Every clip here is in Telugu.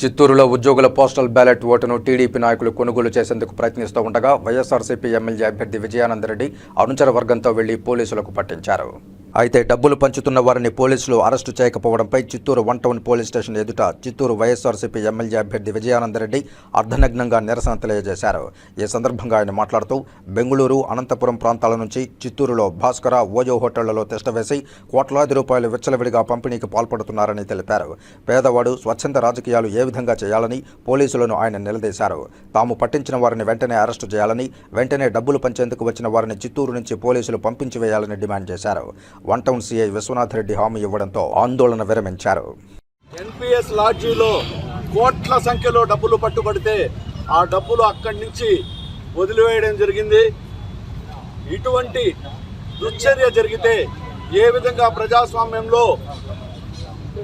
చిత్తూరులో ఉద్యోగుల పోస్టల్ బ్యాలెట్ ఓటును టీడీపీ నాయకులు కొనుగోలు చేసేందుకు ప్రయత్నిస్తూ ఉండగా వైఎస్ఆర్సీపీ ఎమ్మెల్యే అభ్యర్థి విజయానందరెడ్డి అనుచర వర్గంతో వెళ్ళి పోలీసులకు పట్టించారు. అయితే డబ్బులు పంచుతున్న వారిని పోలీసులు arrest చేయకపోవడంపై Chittoor one town police station ఎదుట చిత్తూరు వైఎస్ఆర్సీపీ ఎమ్మెల్యే అభ్యర్థి విజయానందరెడ్డి అర్ధనగ్నంగా నిరసన తెలియజేశారు. ఈ సందర్భంగా ఆయన మాట్లాడుతూ బెంగళూరు అనంతపురం ప్రాంతాల నుంచి చిత్తూరులో భాస్కర ఓజో హోటళ్ళలో తిష్టవేసి కోట్లాది రూపాయలు విచ్చలవిడిగా పంపిణీకి పాల్పడుతున్నారని తెలిపారు. పేదవాడు స్వచ్ఛంద రాజకీయాలు ఏ విధంగా చేయాలని పోలీసులను ఆయన నిలదీశారు. తాము పట్టించిన వారిని వెంటనే అరెస్టు చేయాలని వెంటనే డబ్బులు పంచేందుకు వచ్చిన వారిని చిత్తూరు నుంచి పోలీసులు పంపించి వేయాలని డిమాండ్ చేశారు. One town CI Vishwanath Reddy హామీ ఇవ్వడంతో ఆందోళన విరమించారు. ఎన్పిఎస్ లాడ్జీలో కోట్ల సంఖ్యలో డబ్బులు పట్టుబడితే ఆ డబ్బులు అక్కడి నుంచి వదిలివేయడం జరిగింది. ఇటువంటి దుశ్చర్య జరిగితే ఏ విధంగా ప్రజాస్వామ్యంలో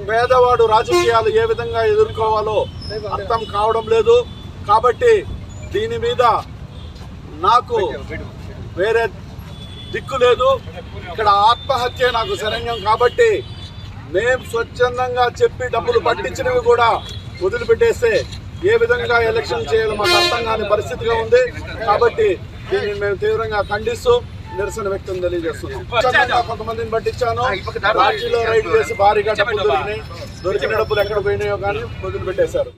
పేదవాడు రాజకీయాలు ఏ విధంగా ఎదుర్కోవాలో అర్థం కావడం లేదు. కాబట్టి దీని మీద నాకు వేరే దిక్కు లేదు. ఇక్కడ ఆత్మహత్య నాకు శరణ్యం కాబట్టి మేము స్వచ్ఛందంగా చెప్పి డబ్బులు పట్టించినవి కూడా వదిలిపెట్టేస్తే ఏ విధంగా ఎలక్షన్ చేయాలో మాకు అర్థం కాని పరిస్థితిగా ఉంది. కాబట్టి దీనిని మేము తీవ్రంగా ఖండిస్తూ నిరసన వ్యక్తం తెలియజేస్తున్నాం. కొంతమందిని పట్టించాను. రాజీలో రైడ్ చేసి భారీగా డబ్బులు దొరికినాయి. దొరికిన డబ్బులు ఎక్కడ పోయినాయో కానీ వదిలిపెట్టేశారు.